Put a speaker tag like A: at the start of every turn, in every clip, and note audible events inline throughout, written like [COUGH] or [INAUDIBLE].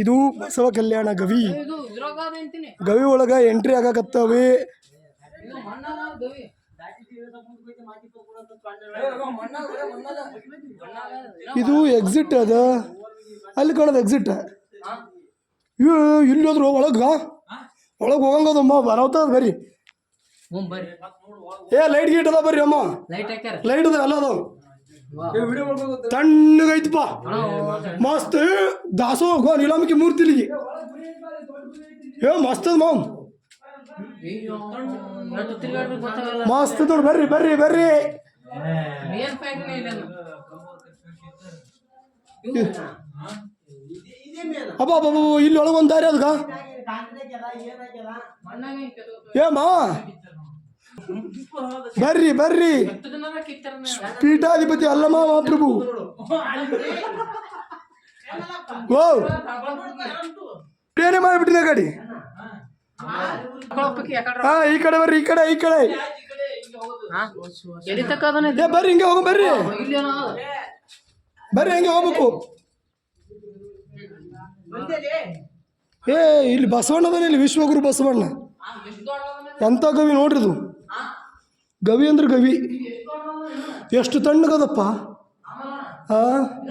A: ಇದು ಬಸವ ಕಲ್ಯಾಣ ಗವಿ. ಗವಿ ಒಳಗೆ ಎಂಟ್ರಿ ಆಗಾಕತ್ತವೆ.
B: ಇದು
A: ಎಕ್ಸಿಟ್ ಅದ. ಅಲ್ಲಿ ಕಾಣದ ಎಕ್ಸಿಟ್ ಇಲ್ಲಿ ಹೋದ್ರು ಒಳಗ? ಒಳಗೆ ಹೋಗಂಗದಮ್ಮ ಬರೋತ ಬರ್ರಿ ಏ ಲೈಟ್ ಗೀಟ್ ಅದ ಬರ್ರಿ ಅಮ್ಮ.
B: ಲೈಟ್
A: ಅದ ಎಲ್ಲ ಅದಾವ ತಣ್ಣಗೈತಪ್ಪ ಮಸ್ತ್. ದಾಸೋಹ ನೀಲಾಂಬಿಕೆ ಮೂರ್ತಿ ಇಲ್ಲಿಗೆ. ಏ ಮಸ್ತ್ ಅದ ಮಸ್ತ್ ನೋಡ್ ಬರ್ರಿ ಬರ್ರಿ ಬರ್ರಿ. ಅಬ್ಬಾ ಇಲ್ಲಿ ಒಳಗೊಂದು ದಾರಿ ಅದಕ್ಕ ಏ ಮಾವ. ಬರ್ರಿ ಬರ್ರಿ. ಪೀಠಾಧಿಪತಿ ಅಲ್ಲಮ್ಮ ಮಹಾಪ್ರಭು ಪ್ರಭು ಓ ಏನೇ ಮಾಡಿಬಿಟ್ಟಿದೆ ಗಾಡಿ ಹಾ ಈ ಕಡೆ ಬರ್ರಿ ಈ ಕಡೆ ಈ ಕಡೆ ಏ ಬರ್ರಿ ಹಿಂಗೆ ಹೋಗು ಬರ್ರಿ ಬರ್ರಿ ಹಂಗೆ ಹೋಗ್ಬೇಕು ಏ ಇಲ್ಲಿ ಬಸವಣ್ಣದನ ಇಲ್ಲಿ ವಿಶ್ವಗುರು ಬಸವಣ್ಣ ಎಂಥ ಗವಿ ನೋಡ್ರಿ ಇದು ಗವಿ ಅಂದ್ರೆ ಗವಿ ಎಷ್ಟು ತಣ್ಣಗದಪ್ಪ? ಹಾ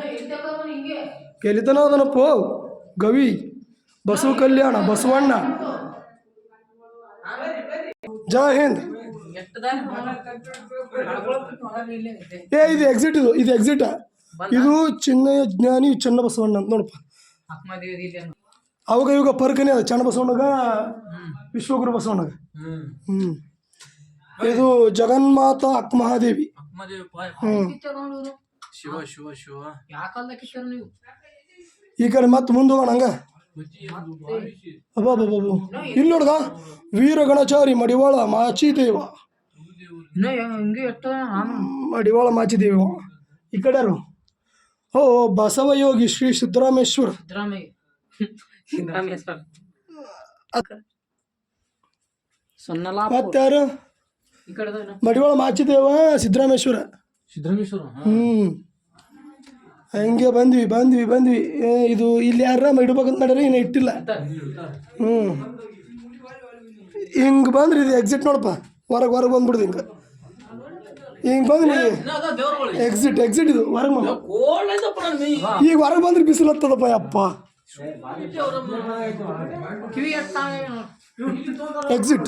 B: ಎಲ್ಲಿ ತಕ್ಕ ಅದನ್ನ
A: ಎಲ್ಲಿತನ ಅದನಪ್ಪ? ಗವಿ ಬಸವ ಕಲ್ಯಾಣ ಬಸವಣ್ಣ. ಜೈ ಹಿಂದ್. ಏ ಇದು ಎಕ್ಸಿಟ್ ಇದು ಇದು ಎಕ್ಸಿಟ್ ಇದು ಚಿನ್ನಯ ಜ್ಞಾನಿ ಚನ್ನ ಬಸವಣ್ಣ ಅಂತ ನೋಡಪ್ಪ. ಅವಾಗ ಇವಾಗ ಪರ್ಕನೇ ಅದ ಚನ್ನ ಬಸವಣ್ಣಗ ವಿಶ್ವಗುರು ಬಸವಣ್ಣಗ.
B: ಹ್ಮ್.
A: ಹ್ಮ್. ಇದು ಜಗನ್ಮಾತ ಅಕ್ಕ ಹ್ಮ್.
C: ಶಿವ ಶಿವ ಶಿವ.
B: ಯಾಕಲ್ದ ಕಿತ್ತಾರ ನೀವು?
A: ಈ ಕಡೆ ಮತ್ತೆ ಮುಂದೆ ಹೋಗೋಣ ಹಂಗ ಅಬ್ಬಾಬಾಬು ಇಲ್ಲಿ ನೋಡ್ದ ವೀರ ಗಣಚಾರಿ ಮಡಿವಾಳ ಮಾಚಿದೇವ. ಮಡಿವಾಳ ಮಾಚಿದೇವ. ಈ ಕಡೆ ಓ ಬಸವಯೋಗಿ ಶ್ರೀ ಸಿದ್ದರಾಮೇಶ್ವರ. [LAUGHS]
B: ಸಿದ್ದರಾಮೇಶ್ವರ. ಕಡೆ ಅದಾವ
A: ಮಡಿವಾಳ ಮಾಚಿದೇವ ಸಿದ್ದರಾಮೇಶ್ವರ.
B: ಸಿದ್ದರಾಮೇಶ್ವರ?
A: ಹ್ಮ್. ಹಂಗೆ ಬಂದ್ವಿ ಬಂದ್ವಿ ಬಂದ್ವಿ. ಏ, ಇದು ಇಲ್ಲಿ ಯಾರ ಇಡ್ಬೇಕಂತ ಮಾಡ್ಯಾರ ಇನ್ನು ಇಟ್ಟಿಲ್ಲ. ಹ್ಞೂ ಹಿಂಗೆ ಬಂದ್ರಿ ಇದು ಎಕ್ಸಿಟ್ ನೋಡಪ್ಪ. ಹೊರಗೆ ಹೊರಗೆ ಬಂದ್ಬಿಡ್ದು ಹಿಂಗೆ. ಹಿಂಗೆ ಬಂದ್ರಿ. ಎಕ್ಸಿಟ್ ಎಕ್ಸಿಟ್ ಇದು. ಹೊರಗೆ ಈಗ ಹೊರಗೆ ಬಂದ್ರೆ ಬಿಸಿಲು ಹತ್ತದಪ್ಪ ಯಪ್ಪ.
B: ಕಿವಿ
A: ಎಕ್ಸಿಟ್